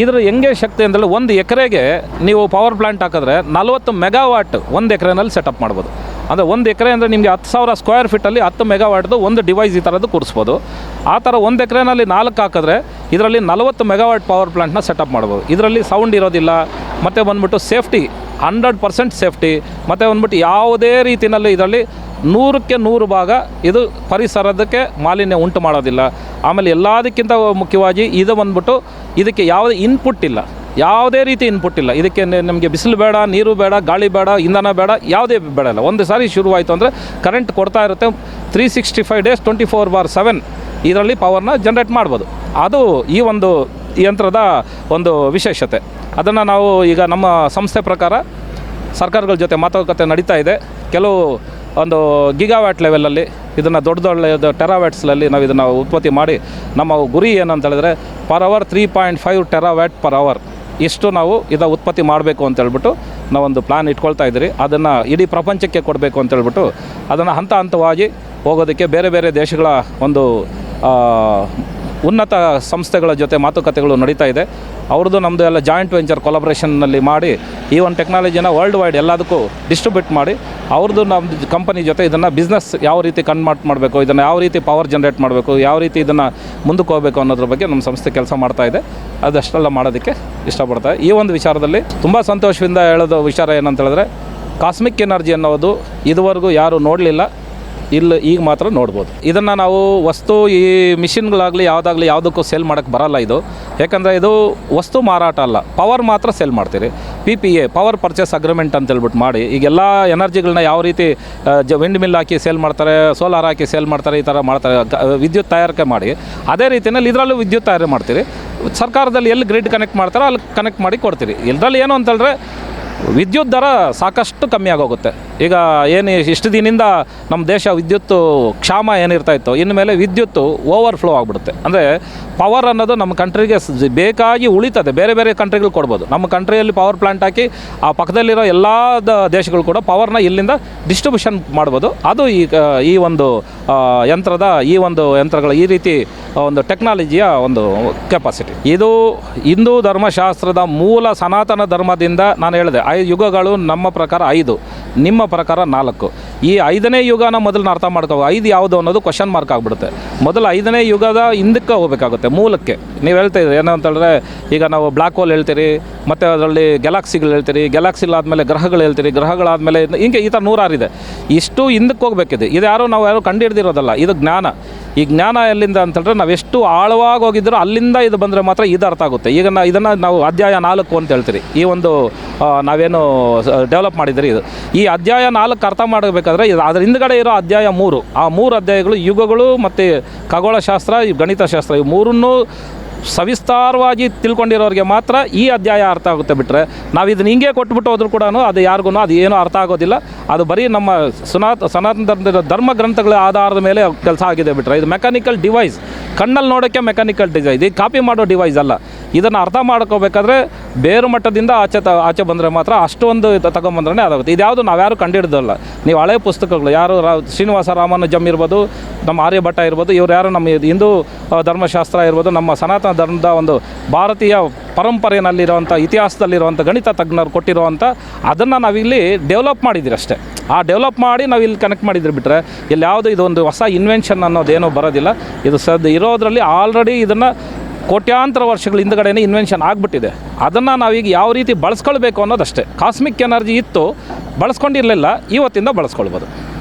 ಇದ್ರ ಹೆಂಗೆ ಶಕ್ತಿ ಅಂದರೆ ಒಂದು ಎಕರೆಗೆ ನೀವು ಪವರ್ ಪ್ಲಾಂಟ್ ಹಾಕಿದ್ರೆ ನಲ್ವತ್ತು ಮೆಗಾವಾಟ್ ಒಂದು ಎಕರೆನಲ್ಲಿ ಸೆಟಪ್ ಮಾಡ್ಬೋದು. ಅಂದರೆ ಒಂದು ಎಕರೆ ಅಂದರೆ ನಿಮಗೆ ಹತ್ತು ಸಾವಿರ ಸ್ಕ್ವೇರ್ ಫೀಟಲ್ಲಿ ಹತ್ತು ಮೆಗಾವಾಟ್ದು ಒಂದು ಡಿವೈಸ್ ಈ ಥರದ್ದು ಕೂರಿಸ್ಬೋದು. ಆ ಥರ ಒಂದು ಎಕರೆನಲ್ಲಿ ನಾಲ್ಕು ಹಾಕಿದ್ರೆ ಇದರಲ್ಲಿ ನಲವತ್ತು ಮೆಗಾವಾಟ್ ಪವರ್ ಪ್ಲಾಂಟ್ನ ಸೆಟಪ್ ಮಾಡ್ಬೋದು. ಇದರಲ್ಲಿ ಸೌಂಡ್ ಇರೋದಿಲ್ಲ, ಮತ್ತು ಬಂದ್ಬಿಟ್ಟು ಸೇಫ್ಟಿ ಹಂಡ್ರೆಡ್ ಪರ್ಸೆಂಟ್ ಸೇಫ್ಟಿ ಮತ್ತು ಬಂದ್ಬಿಟ್ಟು ಯಾವುದೇ ರೀತಿಯಲ್ಲಿ ಇದರಲ್ಲಿ ನೂರಕ್ಕೆ ನೂರು ಭಾಗ ಇದು ಪರಿಸರದಕ್ಕೆ ಮಾಲಿನ್ಯ ಉಂಟು ಮಾಡೋದಿಲ್ಲ. ಆಮೇಲೆ ಎಲ್ಲದಕ್ಕಿಂತ ಮುಖ್ಯವಾಗಿ ಇದು ಬಂದ್ಬಿಟ್ಟು ಇದಕ್ಕೆ ಯಾವುದೇ ಇನ್ಪುಟ್ ಇಲ್ಲ. ಯಾವುದೇ ರೀತಿ ಇನ್ಪುಟ್ ಇಲ್ಲ. ಇದಕ್ಕೆ ನಮಗೆ ಬಿಸಿಲು ಬೇಡ, ನೀರು ಬೇಡ, ಗಾಳಿ ಬೇಡ, ಇಂಧನ ಬೇಡ, ಯಾವುದೇ ಬೇಡ ಇಲ್ಲ. ಒಂದು ಸಾರಿ ಶುರುವಾಯಿತು ಅಂದರೆ ಕರೆಂಟ್ ಕೊಡ್ತಾ ಇರುತ್ತೆ three sixty five days twenty four by seven ಇದರಲ್ಲಿ ಪವರ್ನ ಜನ್ರೇಟ್ ಮಾಡ್ಬೋದು. ಅದು ಈ ಒಂದು ಯಂತ್ರದ ಒಂದು ವಿಶೇಷತೆ. ಅದನ್ನು ನಾವು ಈಗ ನಮ್ಮ ಸಂಸ್ಥೆ ಪ್ರಕಾರ ಸರ್ಕಾರಗಳ ಜೊತೆ ಮಾತುಕತೆ ನಡೀತಾ ಇದೆ. ಕೆಲವು ಒಂದು ಗಿಗಾವ್ಯಾಟ್ ಲೆವೆಲಲ್ಲಿ ಇದನ್ನು ದೊಡ್ಡ ದೊಡ್ಡ ಟೆರಾವ್ಯಾಟ್ಸ್ನಲ್ಲಿ ನಾವು ಇದನ್ನು ಉತ್ಪತ್ತಿ ಮಾಡಿ ನಮ್ಮ ಗುರಿ ಏನಂತ ಹೇಳಿದ್ರೆ per hour three point five terawatt per hour ಇಷ್ಟು ನಾವು ಇದು ಉತ್ಪತ್ತಿ ಮಾಡಬೇಕು ಅಂತ ಹೇಳ್ಬಿಟ್ಟು ನಾವೊಂದು ಪ್ಲ್ಯಾನ್ ಇಟ್ಕೊಳ್ತಾ ಇದ್ದೀರಿ. ಅದನ್ನು ಇಡೀ ಪ್ರಪಂಚಕ್ಕೆ ಕೊಡಬೇಕು ಅಂತ ಹೇಳ್ಬಿಟ್ಟು ಅದನ್ನು ಹಂತ ಹಂತವಾಗಿ ಹೋಗೋದಕ್ಕೆ ಬೇರೆ ಬೇರೆ ದೇಶಗಳ ಒಂದು ಉನ್ನತ ಸಂಸ್ಥೆಗಳ ಜೊತೆ ಮಾತುಕತೆಗಳು ನಡೀತಾ ಇದೆ. ಅವ್ರದ್ದು ನಮ್ಮದು ಎಲ್ಲ ಜಾಯಿಂಟ್ ವೆಂಚರ್ ಕೊಲಾಬ್ರೇಷನ್ನಲ್ಲಿ ಮಾಡಿ ಈ ಒಂದು ಟೆಕ್ನಾಲಜಿನ ವರ್ಲ್ಡ್ ವೈಡ್ ಎಲ್ಲದಕ್ಕೂ ಡಿಸ್ಟ್ರಿಬ್ಯೂಟ್ ಮಾಡಿ, ಅವ್ರದ್ದು ನಮ್ಮದು ಕಂಪನಿ ಜೊತೆ ಇದನ್ನು ಬಿಸ್ನೆಸ್ ಯಾವ ರೀತಿ ಕನ್ವರ್ಟ್ ಮಾಡಬೇಕು, ಇದನ್ನು ಯಾವ ರೀತಿ ಪವರ್ ಜನರೇಟ್ ಮಾಡಬೇಕು, ಯಾವ ರೀತಿ ಇದನ್ನು ಮುಂದಕ್ಕೆ ಹೋಗಬೇಕು ಅನ್ನೋದ್ರ ಬಗ್ಗೆ ನಮ್ಮ ಸಂಸ್ಥೆ ಕೆಲಸ ಮಾಡ್ತಾ ಇದೆ. ಅದಷ್ಟೆಲ್ಲ ಮಾಡೋದಕ್ಕೆ ಇಷ್ಟಪಡ್ತಾ ಈ ಒಂದು ವಿಚಾರದಲ್ಲಿ ತುಂಬ ಸಂತೋಷದಿಂದ ಹೇಳೋದು ವಿಚಾರ ಏನಂತ ಹೇಳಿದ್ರೆ ಕಾಸ್ಮಿಕ್ ಎನರ್ಜಿ ಅನ್ನೋದು ಇದುವರೆಗೂ ಯಾರೂ ನೋಡಲಿಲ್ಲ. ಇಲ್ಲಿ, ಈಗ ಮಾತ್ರ ನೋಡ್ಬೋದು. ಇದನ್ನು ನಾವು ವಸ್ತು ಈ ಮಿಷಿನ್ಗಳಾಗಲಿ, ಯಾವುದಾಗಲಿ ಯಾವುದಕ್ಕೂ ಸೇಲ್ ಮಾಡೋಕ್ಕೆ ಬರಲ್ಲ ಇದು. ಯಾಕಂದರೆ ಇದು ವಸ್ತು ಮಾರಾಟ ಅಲ್ಲ ಪವರ್ ಮಾತ್ರ ಸೇಲ್ ಮಾಡ್ತೀರಿ. P P A power purchase agreement ಅಂತ ಹೇಳ್ಬಿಟ್ಟು ಮಾಡಿ, ಈಗೆಲ್ಲ ಎನರ್ಜಿಗಳನ್ನ ಯಾವ ರೀತಿ ಜ ವಿಂಡ್ ಮಿಲ್ ಹಾಕಿ ಸೇಲ್ ಮಾಡ್ತಾರೆ ಸೋಲಾರ್ ಹಾಕಿ ಸೇಲ್ ಮಾಡ್ತಾರೆ, ಈ ಥರ ಮಾಡ್ತಾರೆ ವಿದ್ಯುತ್ ತಯಾರಿಕೆ ಮಾಡಿ, ಅದೇ ರೀತಿಯಲ್ಲಿ ಇದರಲ್ಲೂ ವಿದ್ಯುತ್ ತಯಾರಿ ಮಾಡ್ತೀರಿ. ಸರ್ಕಾರದಲ್ಲಿ ಎಲ್ಲಿ ಗ್ರಿಡ್ ಕನೆಕ್ಟ್ ಮಾಡ್ತಾರೋ ಅಲ್ಲಿ ಕನೆಕ್ಟ್ ಮಾಡಿ ಕೊಡ್ತೀರಿ. ಇದರಲ್ಲಿ ಏನು ಅಂತಂದರೆ ವಿದ್ಯುತ್ ದರ ಸಾಕಷ್ಟು ಕಮ್ಮಿ ಆಗೋಗುತ್ತೆ. ಈಗ ಏನು ಇಷ್ಟು ದಿನದಿಂದ ನಮ್ಮ ದೇಶ ವಿದ್ಯುತ್ತು ಕ್ಷಾಮ ಏನಿರ್ತಾ ಇತ್ತು ಇನ್ಮೇಲೆ ವಿದ್ಯುತ್ತು ಓವರ್ಫ್ಲೋ ಆಗಿಬಿಡುತ್ತೆ. ಅಂದರೆ ಪವರ್ ಅನ್ನೋದು ನಮ್ಮ ಕಂಟ್ರಿಗೆ ಬೇಕಾಗಿ ಉಳಿತದೆ, ಬೇರೆ ಬೇರೆ ಕಂಟ್ರಿಗಳು ಕೊಡ್ಬೋದು. ನಮ್ಮ ಕಂಟ್ರಿಯಲ್ಲಿ ಪವರ್ ಪ್ಲಾಂಟ್ ಹಾಕಿ ಆ ಪಕ್ಕದಲ್ಲಿರೋ ಎಲ್ಲ ದೇಶಗಳು ಕೂಡ ಪವರ್ನ ಇಲ್ಲಿಂದ ಡಿಸ್ಟ್ರಿಬ್ಯೂಷನ್ ಮಾಡ್ಬೋದು. ಅದು ಈ ಈ ಒಂದು ಯಂತ್ರದ, ಈ ಒಂದು ಯಂತ್ರಗಳ ಈ ರೀತಿ ಒಂದು ಟೆಕ್ನಾಲಜಿಯ ಒಂದು ಕೆಪಾಸಿಟಿ ಇದು ಹಿಂದೂ ಧರ್ಮಶಾಸ್ತ್ರದ ಮೂಲ ಸನಾತನ ಧರ್ಮದಿಂದ ನಾನು ಹೇಳಿದೆ ಐ ಯುಗಗಳು ನಮ್ಮ ಪ್ರಕಾರ ಐದು. ನಿಮ್ಮ ಪ್ರಕಾರ ನಾಲ್ಕು ಈ ಐದನೇ ಯುಗನ ಮೊದಲು ಅರ್ಥ ಮಾಡ್ಕೋ ಐದು ಯಾವುದು ಅನ್ನೋದು ಕ್ವಶನ್ ಮಾರ್ಕ್ ಆಗಿಬಿಡುತ್ತೆ. ಮೊದಲು ಐದನೇ ಯುಗದ ಹಿಂದಕ್ಕೆ ಹೋಗಬೇಕಾಗುತ್ತೆ, ಮೂಲಕ್ಕೆ. ನೀವು ಹೇಳ್ತಾ ಇದ್ದೀರಿ ಏನು ಅಂತಂದರೆ ಈಗ ನಾವು ಬ್ಲ್ಯಾಕ್ ಹೋಲ್ ಹೇಳ್ತೀರಿ, ಮತ್ತು ಅದರಲ್ಲಿ ಗ್ಯಾಲಾಕ್ಸಿಗಳು ಹೇಳ್ತೀರಿ ಗ್ಯಾಲಾಕ್ಸಿಗಳಾದಮೇಲೆ ಗ್ರಹಗಳು ಹೇಳ್ತೀರಿ, ಗ್ರಹಗಳಾದಮೇಲೆ ಹಿಂಗೆ ಈ ಥರ ನೂರಾರಿದೆ. ಇಷ್ಟು ಹಿಂದಕ್ಕೆ ಹೋಗಬೇಕಿದೆ. ಇದು ಯಾರು ನಾವು ಯಾರು ಕಂಡುಹಿಡ್ದಿರೋದಲ್ಲ, ಇದು ಜ್ಞಾನ. ಈ ಜ್ಞಾನ ಎಲ್ಲಿಂದ ಅಂತಂದರೆ ನಾವು ಎಷ್ಟು ಆಳವಾಗಿ ಹೋಗಿದ್ರೂ ಅಲ್ಲಿಂದ ಇದು ಬಂದರೆ ಮಾತ್ರ ಇದು ಅರ್ಥ ಆಗುತ್ತೆ. ಈಗ ನಾ ಇದನ್ನು ನಾವು ಅಧ್ಯಾಯ ನಾಲ್ಕು ಅಂತ ಹೇಳ್ತೀರಿ. ಈ ಒಂದು ನಾವೇನು ಡೆವಲಪ್ ಮಾಡಿದ್ರಿ ಇದು. ಈ ಅಧ್ಯಾಯ ನಾಲ್ಕು ಅರ್ಥ ಮಾಡಬೇಕಾದ್ರೆ ಇದು ಅದ್ರ ಹಿಂದ್ಗಡೆ ಇರೋ ಅಧ್ಯಾಯ ಮೂರು. ಆ ಮೂರು ಅಧ್ಯಾಯಗಳು ಯುಗಗಳು ಮತ್ತು ಖಗೋಳಶಾಸ್ತ್ರ ಗಣಿತಶಾಸ್ತ್ರ, ಈ ಮೂರನ್ನೂ ಸವಿಸ್ತಾರವಾಗಿ ತಿಳ್ಕೊಂಡಿರೋರಿಗೆ ಮಾತ್ರ ಈ ಅಧ್ಯಾಯ ಅರ್ಥ ಆಗುತ್ತೆ ಬಿಟ್ಟರೆ ನಾವು ಇದನ್ನ ಹಿಂಗೆ ಕೊಟ್ಬಿಟ್ಟು ಹೋದ್ರು ಕೂಡ ಅದು ಯಾರಿಗೂ ಅದು ಏನೂ ಅರ್ಥ ಆಗೋದಿಲ್ಲ. ಅದು ಬರೀ ನಮ್ಮ ಸನಾತ ಸನಾತನ ಧರ್ಮದ ಧರ್ಮ ಗ್ರಂಥಗಳ ಆಧಾರದ ಮೇಲೆ ಕೆಲಸ ಆಗಿದೆ ಬಿಟ್ಟರೆ ಇದು ಮೆಕ್ಯಾನಿಕಲ್ ಡಿವೈಸ್ ಕಣ್ಣಲ್ಲಿ ನೋಡೋಕ್ಕೆ ಮೆಕ್ಯಾನಿಕಲ್ ಡಿವೈಸ್ ಇದು ಕಾಪಿ ಮಾಡೋ ಡಿವೈಸ್ ಅಲ್ಲ. ಇದನ್ನು ಅರ್ಥ ಮಾಡ್ಕೋಬೇಕಾದ್ರೆ ಬೇರು ಮಟ್ಟದಿಂದ ಆಚೆ ತ, ಆಚೆ ಬಂದರೆ ಮಾತ್ರ ಅಷ್ಟೊಂದು ತಗೊಂಬಂದ್ರೆ ಅದಾಗುತ್ತೆ. ಇದ್ಯಾವುದು ನಾವ್ಯಾರು ಕಂಡಿಡ್ದಲ್ಲ ನೀವು ಹಳೆ ಪುಸ್ತಕಗಳು, ಯಾರು ರಾ, ಶ್ರೀನಿವಾಸ ರಾಮಾನುಜಮ್ ಇರ್ಬೋದು, ನಮ್ಮ ಆರ್ಯಭಟ್ಟ ಇರ್ಬೋದು, ಇವ್ರು ಯಾರು ನಮ್ಮ ಹಿಂದೂ ಧರ್ಮಶಾಸ್ತ್ರ ಇರ್ಬೋದು, ನಮ್ಮ ಸನಾತನ ಧರ್ಮದ ಒಂದು ಭಾರತೀಯ ಪರಂಪರೆಯಲ್ಲಿರುವಂಥ ಇತಿಹಾಸದಲ್ಲಿರುವಂಥ ಗಣಿತ ತಜ್ಞರು ಕೊಟ್ಟಿರುವಂಥ ಅದನ್ನು ನಾವಿಲ್ಲಿ ಡೆವಲಪ್ ಮಾಡಿದ್ದೀರಿ ಅಷ್ಟೇ. ಆ ಡೆವಲಪ್ ಮಾಡಿ ನಾವು ಇಲ್ಲಿ ಕನೆಕ್ಟ್ ಮಾಡಿದ್ರೆ ಬಿಟ್ಟರೆ ಇಲ್ಲಿ ಯಾವುದು ಇದೊಂದು ಹೊಸ ಇನ್ವೆನ್ಷನ್ ಅನ್ನೋದೇನೂ ಬರೋದಿಲ್ಲ. ಇದು ಸದ್ ಇರೋದರಲ್ಲಿ ಆಲ್ರೆಡಿ ಇದನ್ನು ಕೋಟ್ಯಾಂತರ ವರ್ಷಗಳ ಹಿಂದ್ಗಡೆನೇ ಇನ್ವೆನ್ಷನ್ ಆಗಿಬಿಟ್ಟಿದೆ. ಅದನ್ನು ನಾವೀಗ ಯಾವ ರೀತಿ ಬಳಸ್ಕೊಳ್ಬೇಕು ಅನ್ನೋದಷ್ಟೇ. ಕಾಸ್ಮಿಕ್ ಎನರ್ಜಿ ಇತ್ತು, ಬಳಸ್ಕೊಂಡಿರಲಿಲ್ಲ, ಇವತ್ತಿಂದ ಬಳಸ್ಕೊಳ್ಬೋದು.